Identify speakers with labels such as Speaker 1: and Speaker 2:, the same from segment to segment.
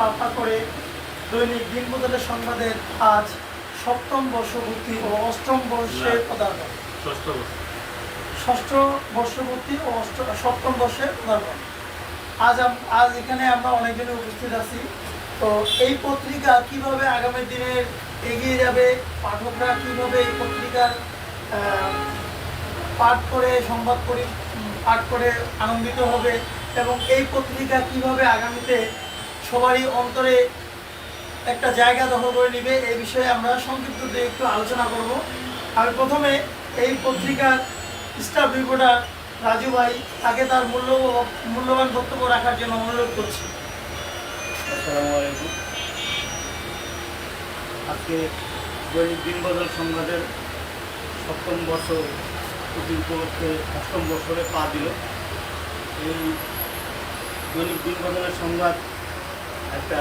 Speaker 1: হাঁটি হাঁটি পা পা করে দৈনিক দিন বদলের সংবাদের আজ সপ্তম বর্ষপূর্তি ও অষ্টম বর্ষে। পদার্পণ
Speaker 2: ষষ্ঠ
Speaker 1: বর্ষপূর্তি ও অষ্ট সপ্তম বর্ষে পদার্পণ আজ আজ এখানে আমরা অনেকজনে উপস্থিত আছি। তো এই পত্রিকা কীভাবে আগামী দিনের এগিয়ে যাবে পাঠকরা কীভাবে এই পত্রিকার পাঠ করে সংবাদ পড়ি পাঠ করে আনন্দিত হবে এবং এই পত্রিকা কীভাবে আগামীতে সবারই অন্তরে একটা জায়গা দখল করে নেবে, এই বিষয়ে আমরা সংক্ষিপ্ত একটু আলোচনা করব। আমি প্রথমে এই পত্রিকার স্টাফ রিপোর্টার রাজু ভাই, তাকে তার মূল্য মূল্যবান বক্তব্য রাখার জন্য অনুরোধ করছি।
Speaker 3: আজকে দৈনিক দিনবদল সংবাদের সপ্তম বর্ষ উপলক্ষে অষ্টম বছরে পা দিল। এই দৈনিক দিনবদলের সংবাদ একটা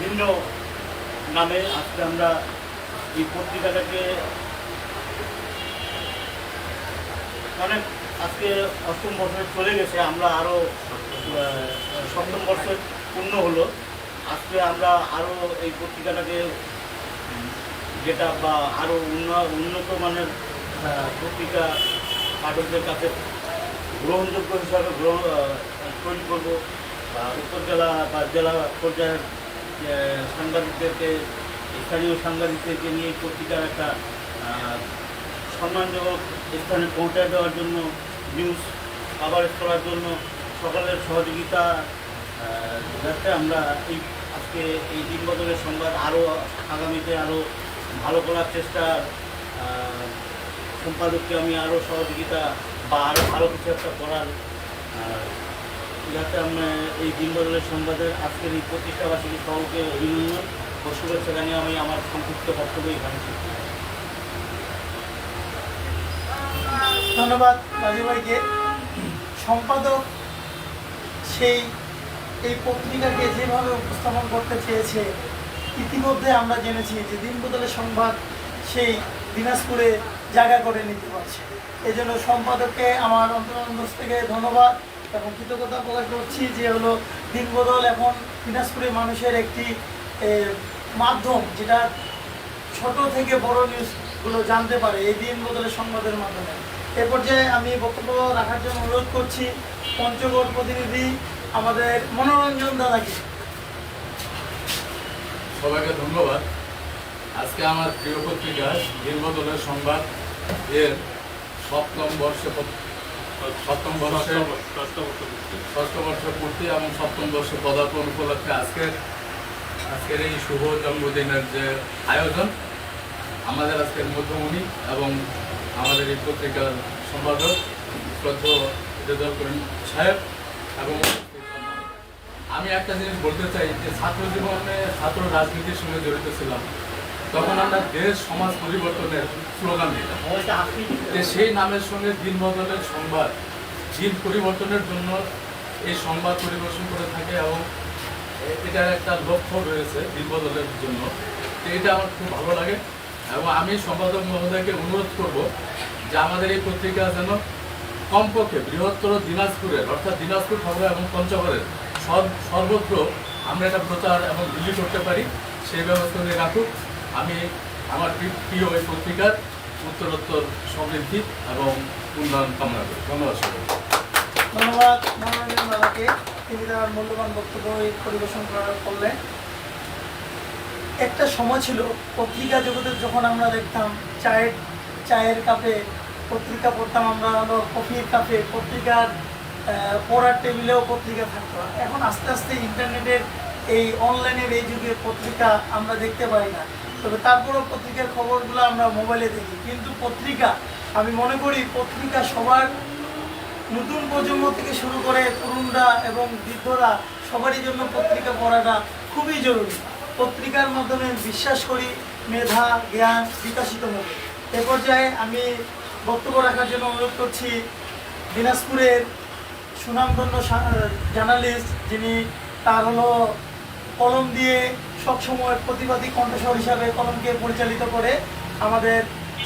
Speaker 3: ভিন্ন নামে আজকে আমরা এই পত্রিকাটাকে অনেক আজকে অষ্টম বছরে চলে গেছে, আমরা আরও সপ্তম বছর পূর্ণ হলো। আজকে আমরা আরও এই পত্রিকাটাকে, যেটা বা আরও উন্নত মানের পত্রিকা পাঠকদের কাছে গ্রহণযোগ্য হিসাবে গ্রহণ তৈরি করব। বা উপজেলা বা জেলা পর্যায়ের সাংবাদিকদেরকে, স্থানীয় সাংবাদিকদেরকে নিয়ে পত্রিকার একটা সম্মানজনক স্থানে পৌঁছায় দেওয়ার জন্য নিউজ কাভারেজ করার জন্য সকলের সহযোগিতা যাতে আমরা এই আজকে এই দিন বদলের সংবাদ আরও আগামীতে আরও ভালো করার চেষ্টা সম্পাদককে আমি আরও সহযোগিতা বা আরও ভালো কিছু একটা করার যাতে আমরা এই দিন বদলের সংবাদের আজকের এই প্রতিষ্ঠাবাসীকে সকলকে অভিনন্দন ও শুভেচ্ছা জানিয়ে আমি আমার সংক্ষিপ্ত বক্তব্য এখানে
Speaker 1: ধন্যবাদ রাজু সম্পাদক সেই, এই পত্রিকাকে যেভাবে উপস্থাপন করতে চেয়েছে, ইতিমধ্যে আমরা জেনেছি যে দিন বদলের সংবাদ সেই দিনাজপুরে জায়গা করে নিতে পারছে। এই জন্য সম্পাদককে আমার অন্তরঙ্গস থেকে ধন্যবাদ। এবং কৃতজ্ঞতা প্রকাশ করছি যে হলো দিন বদল এখন দিনাজপুরের মানুষের একটি মাধ্যম যেটা ছোট থেকে বড় নিউজগুলো জানতে পারে এই দিন বদলের সংবাদের মাধ্যমে। এ পর্যায়ে আমি বক্তব্য রাখার জন্য অনুরোধ করছি, পঞ্চগড় প্রতিনিধি আমাদের মনোরঞ্জন দাদাকে।
Speaker 4: সবাইকে ধন্যবাদ। আজকে আমার প্রিয় পত্রিকা দিনবদলের সংবাদ, এর সপ্তম বর্ষে সপ্তম বর্ষে
Speaker 2: ষষ্ঠ
Speaker 4: এবং সপ্তম বর্ষে পদার্পণ উপলক্ষে আজকের আজকের এই শুভ জন্মদিনের যে আয়োজন, আমাদের আজকের মধ্যমণি এবং আমাদের এই পত্রিকার সম্পাদক, শ্রদ্ধ সাহেব এবং আমি একটা জিনিস বলতে চাই যে ছাত্র জীবনে ছাত্র রাজনীতির সঙ্গে জড়িত ছিলাম। তখন আমরা দেশ, সমাজ পরিবর্তনের স্লোগান যে সেই নামের সঙ্গে দিন বদলের সংবাদ, দিন পরিবর্তনের জন্য এই সংবাদ পরিবেশন করে থাকে এবং এটার একটা লক্ষ্য রয়েছে দিন বদলের জন্য। তো এটা আমার খুব ভালো লাগে এবং আমি সম্পাদক মহোদয়কে অনুরোধ করব যে আমাদের এই পত্রিকা যেন কমপক্ষে বৃহত্তর দিনাজপুরের, অর্থাৎ দিনাজপুর খবর এবং পঞ্চগড়ের সর্বত্র আমরা এটা প্রচার এবং বিলি করতে পারি, সেই ব্যবস্থা নিয়ে রাখুক। আমি আমার প্রিয় এই পত্রিকার উত্তরোত্তর সমৃদ্ধি এবং উন্নয়ন কামনা করি। ধন্যবাদ সবাইকে।
Speaker 1: ধন্যবাদ। তিনি তার মূল্যবান বক্তব্য পরিবেশন করার করলেন। একটা সময় ছিল, পত্রিকা জগতে যখন আমরা দেখতাম, চায়ের চায়ের কাপে পত্রিকা পড়তাম আমরা কফির কাপে পত্রিকার পড়ার টেবিলেও পত্রিকা থাকতো। এখন আস্তে আস্তে ইন্টারনেটের এই অনলাইনের এই যুগে পত্রিকা আমরা দেখতে পাই না। তবে তারপরেও পত্রিকার খবরগুলো আমরা মোবাইলে দেখি। কিন্তু পত্রিকা, আমি মনে করি পত্রিকা সবার নতুন প্রজন্ম থেকে শুরু করে তরুণরা এবং বৃদ্ধরা সবারই জন্য পত্রিকা পড়াটা খুবই জরুরি। পত্রিকার মাধ্যমে বিশ্বাস করি, মেধা, জ্ঞান বিকশিত হবে। এ পর্যায়ে আমি বক্তব্য রাখার জন্য অনুরোধ করছি দিনাজপুরের সুনামধন্য জার্নালিস্ট যিনি, তার হলো কলম দিয়ে সবসময় প্রতিবাদী কণ্ঠস্বর হিসাবে কলমকে পরিচালিত করে আমাদের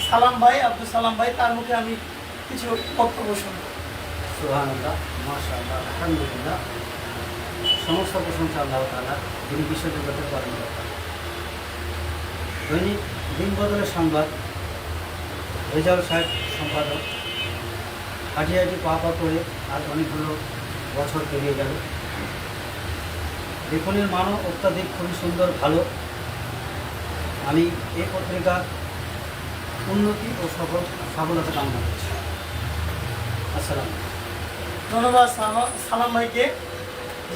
Speaker 1: সালাম ভাই, আব্দুল সালাম ভাই, তার মুখে আমি কিছু বক্তব্য শুনব।
Speaker 5: সুহানুল্লাহ মাশাআল্লাহ সমস্ত প্রশংসা আল্লাহ তালা তিনি বিশ্বজগতের পালন দৈনিক দিন বদলের সংবাদ, রেজাউল সাহেব সম্পাদক। হাঁটি হাঁটি পা পা করে আর অনেকগুলো বছর পেরিয়ে গেল। লেখনের মানও অত্যাধিক খুবই সুন্দর, ভালো। আমি এই পত্রিকার উন্নতি ও সফল, সফলতা কামনা করছি। আসসালাম
Speaker 1: ধন্যবাদ সালাম- ভাইকে।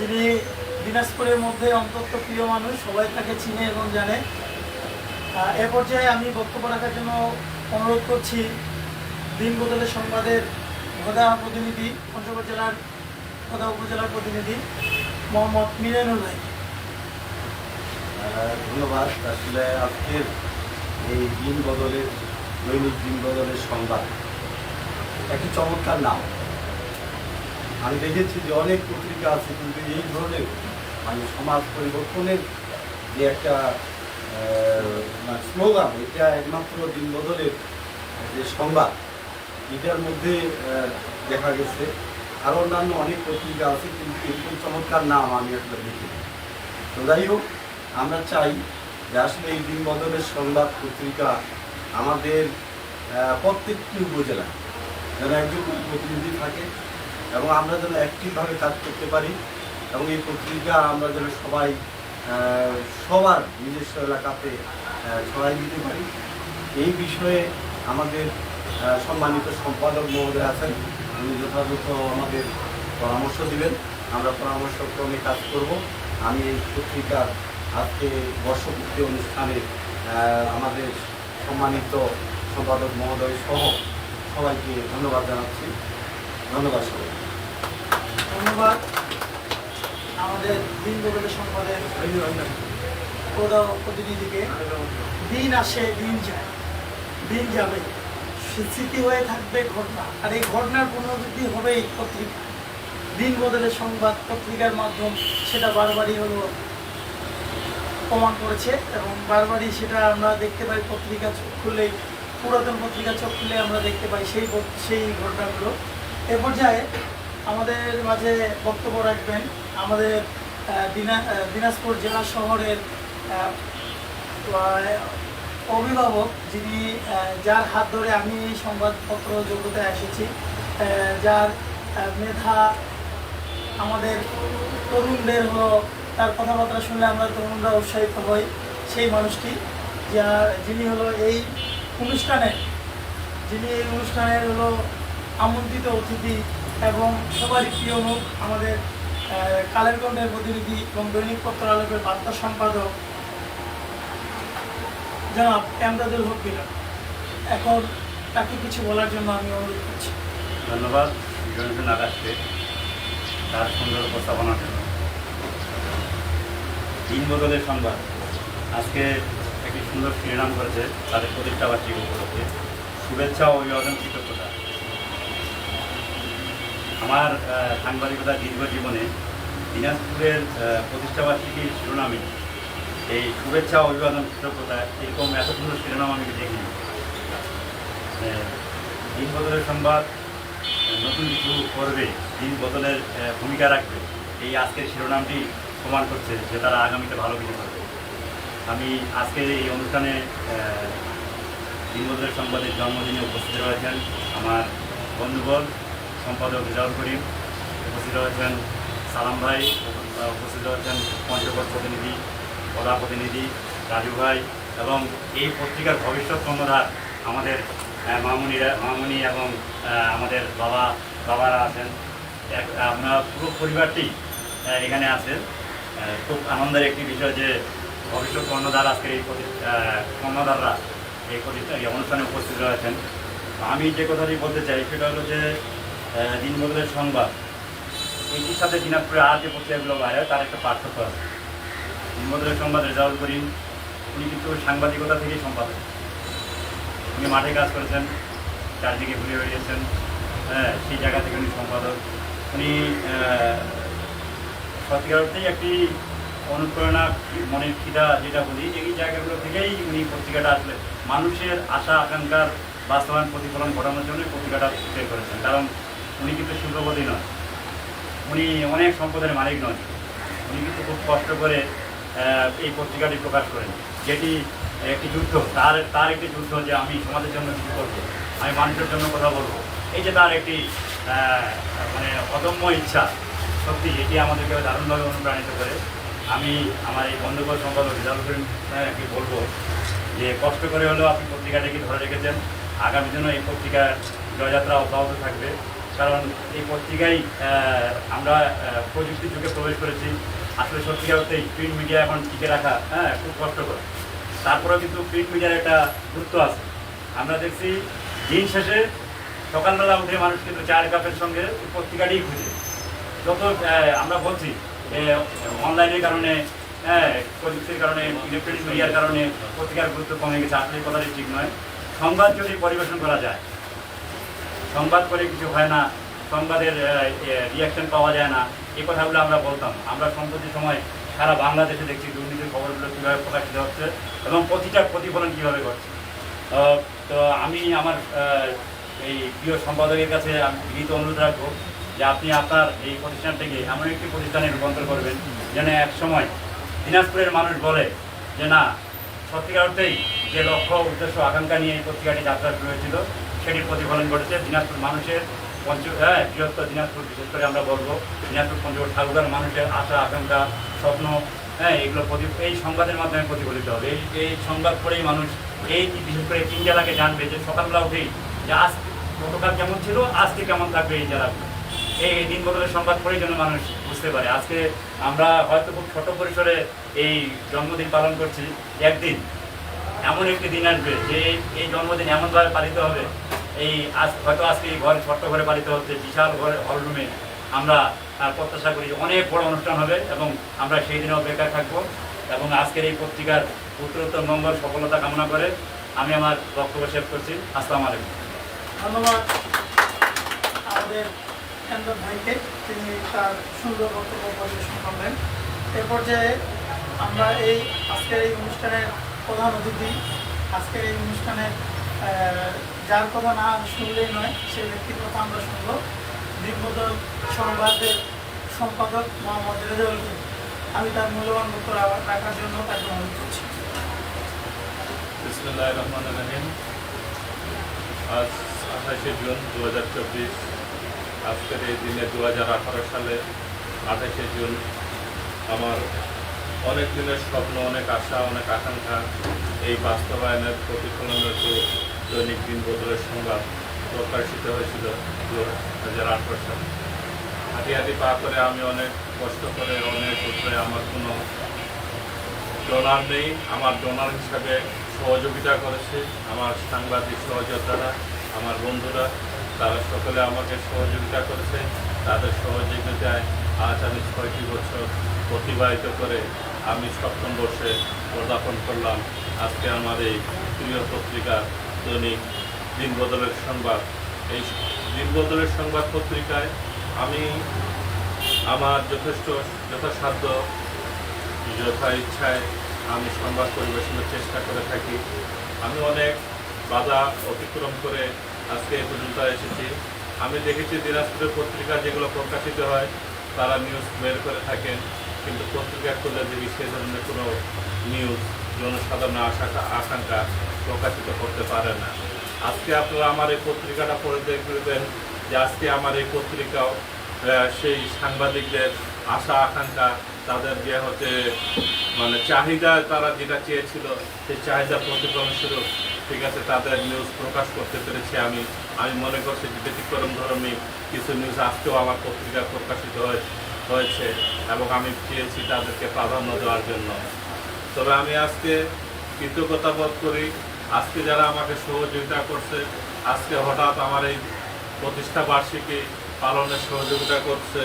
Speaker 1: যিনি দিনাজপুরের মধ্যে অন্তত প্রিয় মানুষ, সবাই তাকে চিনে এবং জানে। এ পর্যায়ে আমি বক্তব্য রাখার জন্য অনুরোধ করছি দিন বদলের সংবাদের ঘোদা প্রতিনিধি, পঞ্চগড় জেলার ঘোদা উপজেলার প্রতিনিধি। মোহাম্মদ মিরানুল ভাই
Speaker 6: ধন্যবাদ, আসলে আজকের এই দিন বদলের, দৈনিক দিন বদলের সংবাদ। একটি চমৎকার নাম। আমি দেখেছি যে অনেক পত্রিকা আছে, কিন্তু এই ধরনের মানে সমাজ পরিবর্তনের যে একটা মানে স্লোগান, এটা একমাত্র দিন বদলের যে সংবাদ, এটার মধ্যে দেখা গেছে আর অন্যান্য অনেক পত্রিকা আছে, কিন্তু এরকম চমৎকার নাম আমি আসলে দেখিনি। তো যাই হোক, আমরা চাই যে আসলে এই দিন বদলের সংবাদ পত্রিকা আমাদের প্রত্যেকটি উপজেলা যেন একজন প্রতিনিধি থাকে এবং আমরা যেন অ্যাক্টিভভাবে কাজ করতে পারি এবং এই পত্রিকা আমরা যেন সবাই সবার নিজস্ব এলাকাতে ছড়াই দিতে পারি। এই বিষয়ে আমাদের সম্মানিত সম্পাদক মহোদয় আছেন। উনি যথাযথ আমাদের পরামর্শ দিবেন, আমরা পরামর্শক্রমে কাজ করব। আমি এই পত্রিকার আজকে বর্ষপূর্তি অনুষ্ঠানে আমাদের সম্মানিত সম্পাদক মহোদয় সহ সবাইকে ধন্যবাদ জানাচ্ছি। ধন্যবাদ সবাই
Speaker 1: ধন্যবাদ। আমাদের দিন বদলের সংবাদের প্রধান প্রতিনিধিকে। দিন আসে, দিন যায়, দিন যাবে। স্মৃতি হয়ে থাকবে ঘটনা। আর এই ঘটনার পুনরাবৃত্তি হবেই পত্রিকা। দিন বদলের সংবাদ পত্রিকার মাধ্যম, সেটা বারবারই হলো প্রমাণ করেছে এবং বারবারই সেটা আমরা দেখতে পাই পত্রিকা চোখ খুললেই পুরাতন পত্রিকা চোখ খুলে আমরা দেখতে পাই সেই সেই ঘটনাগুলো। এ পর্যায়ে আমাদের মাঝে বক্তব্য রাখবেন আমাদের দিনা দিনাজপুর জেলা শহরের অভিভাবক যিনি যার হাত ধরে আমি এই সংবাদপত্র যোগ্যতায় এসেছি যার মেধা আমাদের তরুণদের হলো তার কথাবার্তা শুনলে আমরা তরুণরা উৎসাহিত হই সেই মানুষটি যা যিনি হলো এই অনুষ্ঠানে যিনি এই অনুষ্ঠানের হলো আমন্ত্রিত অতিথি এবং সবারই প্রিয় মুখ আমাদের আহ, কালেরগঞ্জের প্রতিনিধি এবং দৈনিক পত্র আলোকের বার্তা সম্পাদক জনাব এমদাদুল হক বিলাল এখন তাকে কিছু বলার জন্য আমি অনুরোধ করছি।
Speaker 7: ধন্যবাদ জনসন আকাশকে তার সুন্দর উপস্থাপনার জন্য। দিন বদলের সংবাদ। আজকে একটি সুন্দর শিরোনাম করেছে তাদের প্রতিষ্ঠা বার্ষিকী উপলক্ষে। শুভেচ্ছা ও অভিবাদন কৃতজ্ঞতা। আমার সাংবাদিকতা দীর্ঘ জীবনে দিনাজপুরের আহ, প্রতিষ্ঠা শিরোনামে এই শুভেচ্ছা অভিবাদন কৃতজ্ঞতা, এরকম এত সুন্দর শিরোনাম আমি দেখিনি। দিন বদলের সংবাদ নতুন কিছু করবে, দিন বদলের ভূমিকা রাখবে, এই আজকের শিরোনামটি প্রমাণ করছে যে তারা আগামীতে ভালো কিছু করবে। আমি আজকের এই অনুষ্ঠানে দিন বদলের সংবাদের জন্মদিনে উপস্থিত রয়েছেন আমার বন্ধুবল, সম্পাদক রেজাউল করিম, উপস্থিত রয়েছেন সালাম ভাই, উপস্থিত রয়েছেন পঞ্চগড় প্রতিনিধি কলা প্রতিনিধি রাজু ভাই এবং এই পত্রিকার ভবিষ্যৎ কর্ণধার আমাদের মামুনিরা, মামুনি এবং আমাদের বাবা, বাবারা আছেন। আমরা পুরো পরিবারটি এখানে আছেন। খুব আনন্দের একটি বিষয় যে ভবিষ্যৎ কর্ণধার আজকের এই কর্ণধাররা এই এই অনুষ্ঠানে উপস্থিত রয়েছেন। আমি যে কথাটি বলতে চাই সেটা হলো যে দিনবদলের সংবাদ, এটির সাথে দিনাজপুরে আর যে পত্রিকাগুলো বাইরে তার একটা পার্থক্য আছে। দিনবদলের সংবাদ রেজাউল করিম উনি কিন্তু সাংবাদিকতা থেকেই সম্পাদক। উনি মাঠে কাজ করেছেন, চারদিকে ঘুরে বেরিয়েছেন হ্যাঁ সেই জায়গা থেকে উনি সম্পাদক। উনি সত্যিকার অর্থেই একটি অনুপ্রেরণা, মনের খিদা যেটা বলি, এই জায়গাগুলো থেকেই উনি পত্রিকাটা আসলে মানুষের আশা, আকাঙ্ক্ষার বাস্তবায়ন, প্রতিফলন ঘটানোর জন্য পত্রিকাটা তৈরি করেছেন। কারণ উনি কিন্তু শিল্পপতি নন। উনি অনেক সম্পদের মালিক নন। উনি কিন্তু খুব কষ্ট করে এই পত্রিকাটি প্রকাশ করেন, যেটি একটি যুদ্ধ, তার তার একটি যুদ্ধ যে আমি সমাজের জন্য কিছু করব, আমি মানুষের জন্য কথা বলব। এই যে তার একটি মানে অদম্য ইচ্ছা, সত্যি এটি আমাদেরকে দারুণভাবে অনুপ্রাণিত করে। আমি আমার এই বন্ধুবর সম্পাদক রিজার্ভ কি বলব যে কষ্ট করে হলেও আপনি পত্রিকাটাকে ধরে রেখেছেন? আগামী দিনও এই পত্রিকার জয়যাত্রা অব্যাহত থাকবে। কারণ এই পত্রিকায় আমরা প্রযুক্তির যুগে প্রবেশ করেছি। আসলে সত্যিকার অর্থে প্রিন্ট মিডিয়া এখন টিকে রাখা হ্যাঁ খুব কষ্টকর। তারপরেও কিন্তু প্রিন্ট মিডিয়ার একটা গুরুত্ব আছে। আমরা দেখছি দিন শেষে সকালবেলা উঠে মানুষ কিন্তু চায়ের কাপের সঙ্গে এই পত্রিকাটিই খুঁজে যত আমরা বলছি অনলাইনের কারণে হ্যাঁ প্রযুক্তির কারণে ইলেকট্রনিক মিডিয়ার কারণে পত্রিকার গুরুত্ব কমে গেছে আসলে কথাটি ঠিক নয়। সংবাদ যদি পরিবেশন করা যায়, সংবাদ করে কিছু হয় না সংবাদের রিয়াকশন পাওয়া যায় না। এই কথাগুলো আমরা বলতাম। আমরা সম্প্রতি সময় সারা বাংলাদেশে দেখছি দুর্নীতির খবরগুলো কীভাবে প্রকাশিত হচ্ছে এবং প্রতিটা প্রতিফলন কীভাবে আহ, তো আমি আমার এই প্রিয় সম্পাদকের কাছে আমি বিনীত অনুরোধ রাখব যে আপনি আপনার এই প্রতিষ্ঠানটিকে এমন একটি প্রতিষ্ঠানে রূপান্তর করবেন যেন এক সময় দিনাজপুরের মানুষ বলে যে না সত্যিকার অর্থেই যে লক্ষ্য উদ্দেশ্য আকাঙ্ক্ষা নিয়ে এই পত্রিকাটি যাত্রা শুরু হয়েছিল সেটির প্রতিফলন ঘটেছে। দিনাজপুর মানুষের পঞ্চ হ্যাঁ বৃহত্তর দিনাজপুর বিশেষ করে আমরা বলব। দিনাজপুর পঞ্চগড় ঠাকুরগার মানুষের আশা, আকাঙ্ক্ষা, স্বপ্ন হ্যাঁ এগুলো প্রতি এই সংবাদের মাধ্যমে প্রতিফলিত হবে। এই এই সংবাদ পড়েই মানুষ এই বিশেষ করে তিন জেলাকে জানবে যে সকালবেলা উঠেই যে আজ গতকাল কেমন ছিল, আজকে কেমন থাকবে এই জেলাগুলো এই দিন বদলের সংবাদ পড়েই যেন মানুষ বুঝতে পারে। আজকে আমরা হয়তো খুব ছোট পরিসরে এই জন্মদিন পালন করছি। একদিন, এমন একটি দিন আসবে যে এই জন্মদিন এমনভাবে পালিত হবে এই আজ হয়তো আজকে এই ঘরে ছোট্ট ঘরে পালিত হচ্ছে বিশাল ঘরে হল রুমে আমরা প্রত্যাশা করি অনেক বড় অনুষ্ঠান হবে এবং আমরা সেই দিনে অপেক্ষা থাকব এবং আজকের এই পত্রিকার উত্তরোত্তর নম্বর সফলতা কামনা করে আমি আমার বক্তব্য শেষ করছি। আসসালামু আলাইকুম।
Speaker 1: ধন্যবাদ আমাদের ভাইকে, তিনি তার সুন্দর বক্তব্য পরিবেশন করলেন। এ পর্যায়ে আমরা এই আজকের এই অনুষ্ঠানের প্রধান অতিথি, আজকের এই অনুষ্ঠানের যার কথা না শুনলেই নয় সেই ব্যক্তির কথা আমরা শুনব। দিগ্বদল সংবাদের সম্পাদক মোহাম্মদ রেজাউল আমি তার মূল্যবান আবার রাখার জন্য তাকে অনুরোধ করছি।
Speaker 2: আজ আঠাশে জুন দু হাজার চব্বিশ। আজকের এই দিনে দু হাজার আঠারো সালে আঠাশে জুন আমার অনেক দিনের স্বপ্ন, অনেক আশা, অনেক আকাঙ্ক্ষা এই বাস্তবায়নের প্রতিফলনের দৈনিক দিন বদলের সংবাদ প্রকাশিত হয়েছিল দু হাজার আঠারো সালে। হাঁটি হাঁটি পা করে আমি অনেক কষ্ট করে, অনেক উপরে আমার কোনো ডোনার নেই। আমার ডোনার হিসাবে সহযোগিতা করেছে আমার সাংবাদিক সহযোদ্ধারা, আমার বন্ধুরা। তারা সকলে আমাকে সহযোগিতা করেছে। তাদের সহযোগিতায় আজ আমি ছয়টি বছর অতিবাহিত করে আমি সপ্তম বর্ষে পদার্পণ করলাম। আজকে আমার এই প্রিয় পত্রিকা দৈনিক দিন বদলের সংবাদ। এই দিন বদলের সংবাদ পত্রিকায় আমি আমার যথেষ্ট যথাসাধ্য, যথা ইচ্ছায় আমি সংবাদ পরিবেশনের চেষ্টা করে থাকি। আমি অনেক বাধা অতিক্রম করে আজকে এ পর্যন্ত এসেছি। আমি দেখেছি দিনাজপুরের পত্রিকা যেগুলো প্রকাশিত হয়, তারা নিউজ বের করে থাকেন, কিন্তু পত্রিকা খুললে দেখি সে ধরনের কোনো নিউজ জনসাধারণের আশা আকাঙ্ক্ষা প্রকাশিত করতে পারে না। আজকে আপনারা আমার এই পত্রিকাটা পড়ে দেখবেন যে আজকে আমার এই পত্রিকাও সেই সাংবাদিকদের আশা, আকাঙ্ক্ষা, তাদের যে হচ্ছে মানে চাহিদা তারা যেটা চেয়েছিল, সেই চাহিদা প্রতিফলন স্বরূপ, ঠিক আছে, তাদের নিউজ প্রকাশ করতে পেরেছি আমি। আমি মনে করছি যে ব্যতিক্রম ধর্মী কিছু নিউজ আজকেও আমার পত্রিকায় প্রকাশিত হয়ে- হয়েছে এবং আমি চেয়েছি তাদেরকে প্রাধান্য দেওয়ার জন্য। তবে আমি আজকে কৃতজ্ঞতা বোধ করি আজকে যারা আমাকে সহযোগিতা করছে, আজকে হঠাৎ আমার এই প্রতিষ্ঠা বার্ষিকী পালনে সহযোগিতা করছে,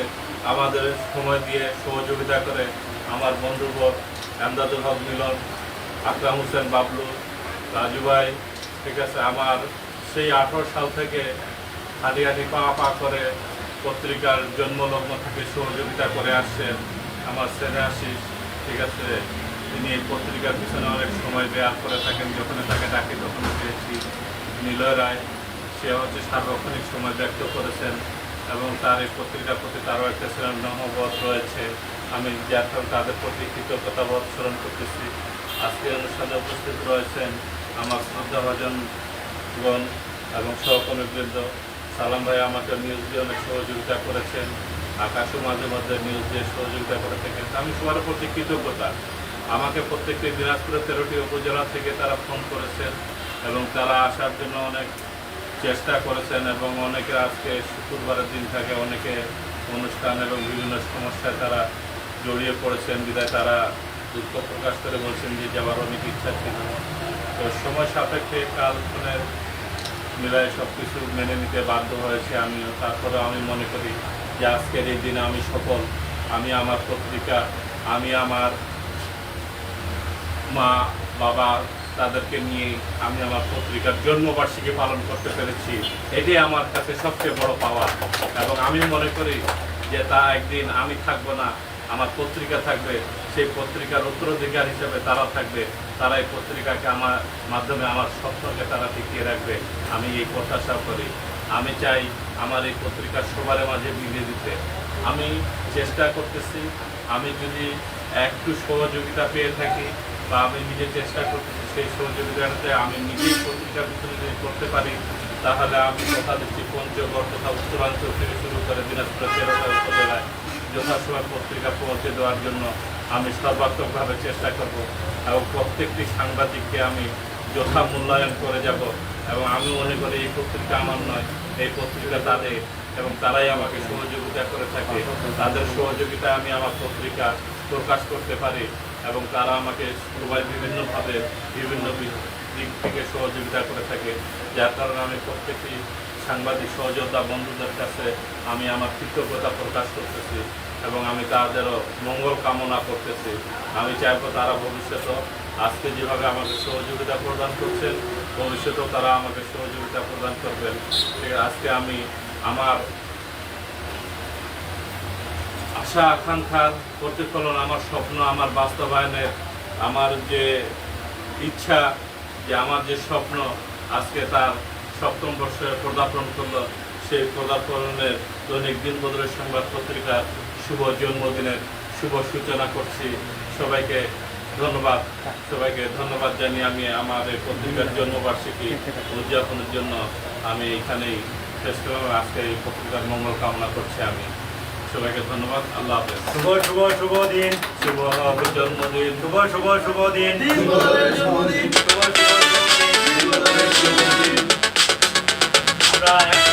Speaker 2: আমাদের সময় দিয়ে সহযোগিতা করে আমার বন্ধুবর এমদাদুল হক মিলন, আকরাম হোসেন বাবলু, রাজু ভাই, ঠিক আছে, আমার সেই আঠারো সাল থেকে হাঁটি হাঁটি পা পা করে পত্রিকার জন্মলগ্ন থেকে সহযোগিতা করে আসছেন আমার ছেলে আশিস, ঠিক আছে তিনি এই পত্রিকার পিছনে অনেক সময় ব্যয় করে থাকেন। যখন তাকে ডাকি তখন পেয়েছি নিলয় রায়। সে হচ্ছে সার্বক্ষণিক সময় ব্যক্ত করেছেন এবং তার এই পত্রিকার প্রতি তারও একটা স্নেহবোধ রয়েছে। আমি যার কারণে তাদের প্রতি কৃতজ্ঞতাবোধ স্মরণ করতেছি, আজকে অনুষ্ঠানে উপস্থিত রয়েছেন আমার শ্রদ্ধাভাজনগণ এবং সহকর্মীবৃন্দ। সালাম ভাই আমাকে নিউজ দিয়ে অনেক সহযোগিতা করেছেন। আকাশও মাঝে মাঝে নিউজ দিয়ে সহযোগিতা করে থাকেন। আমি সবার প্রতি কৃতজ্ঞতা। আমাকে প্রত্যেকটি দিনাজপুরের তেরোটি উপজেলা থেকে তারা ফোন করেছেন এবং তারা আসার জন্য অনেক চেষ্টা করেছেন এবং অনেকে আজকে শুক্রবারের দিন থাকে অনেকে অনুষ্ঠান এবং বিভিন্ন সমস্যায় তারা জড়িয়ে পড়েছেন। বিদায় তারা দুঃখ প্রকাশ করে বলছেন যে যাওয়ার অনেক ইচ্ছা ছিল। তো সময় সাপেক্ষে কালক্ষণের মিলায় সব কিছু মেনে নিতে বাধ্য হয়েছে আমিও। তারপরে আমি মনে করি যে আজকের এই দিনে আমি সফল। আমি আমার পত্রিকা, আমি আমার মা, বাবা তাদেরকে নিয়ে আমি আমার পত্রিকার জন্মবার্ষিকী পালন করতে পেরেছি। এটাই আমার কাছে সবচেয়ে বড় পাওয়া। এবং আমি মনে করি যে তা একদিন আমি থাকব না, আমার পত্রিকা থাকবে, সেই পত্রিকার উত্তরাধিকার হিসেবে তারা থাকবে, তারা এই পত্রিকাকে আমার মাধ্যমে আমার স্বপ্নকে তারা টিকিয়ে রাখবে। আমি এই প্রত্যাশা করি। আমি চাই আমার এই পত্রিকা সবার মাঝে মিলিয়ে দিতে। আমি চেষ্টা করতেছি, আমি যদি একটু সহযোগিতা পেয়ে থাকি বা আমি নিজে চেষ্টা করতেছি সেই সহযোগিতাটাতে আমি নিজেই পত্রিকার ভিতরে যদি করতে পারি, তাহলে আমি কথা দিচ্ছি পঞ্চগড় তথা উত্তরাঞ্চল থেকে শুরু করে দিনাজপুর তেরোটা উপজেলায়। যথাসময় পত্রিকা পৌঁছে দেওয়ার জন্য আমি সর্বাত্মকভাবে চেষ্টা করব এবং প্রত্যেকটি সাংবাদিককে আমি যথা মূল্যায়ন করে যাব এবং আমি মনে করি এই পত্রিকা আমার নয়, এই পত্রিকা তাদের এবং তারাই আমাকে সহযোগিতা করে থাকে। তাদের সহযোগিতায় আমি আমার পত্রিকা প্রকাশ করতে পারি। এবং তারা আমাকে সবাই বিভিন্নভাবে বিভিন্ন দিক থেকে সহযোগিতা করে থাকে। যার কারণে আমি প্রত্যেকটি সাংবাদিক সহযোদ্ধা বন্ধুদের কাছে আমি আমার কৃতজ্ঞতা প্রকাশ করতেছি এবং আমি তাদেরও মঙ্গল কামনা করতেছি। আমি চাইব তারা ভবিষ্যতেও আজকে যেভাবে আমাকে সহযোগিতা প্রদান করছেন, ভবিষ্যতেও তারা আমাকে সহযোগিতা প্রদান করবেন। আজকে আমি আমার আশা আকাঙ্ক্ষার প্রতিফলন আমার স্বপ্ন, আমার বাস্তবায়নের, আমার যে ইচ্ছা, যে আমার যে স্বপ্ন আজকে তার সপ্তম বর্ষে পদার্পণ করল, সেই পদার্পণের দৈনিক দিন বদলের সংবাদ পত্রিকার শুভ জন্মদিনের শুভ সূচনা করছি। সবাইকে ধন্যবাদ। সবাইকে ধন্যবাদ জানিয়ে আমি আমার এই পত্রিকার জন্মবার্ষিকী উদযাপনের জন্য আমি এখানেই শেষ করলাম। আজকে এই পত্রিকার মঙ্গল কামনা করছি আমি। সবাইকে ধন্যবাদ আল্লাহ হাফেজ।
Speaker 7: শুভ শুভ শুভ দিন।
Speaker 2: শুভ জন্মদিন।
Speaker 7: শুভ শুভ শুভ দিন।
Speaker 1: দিন বদলের জন্মদিন।
Speaker 7: শুভ শুভ শুভ দিন। আমরা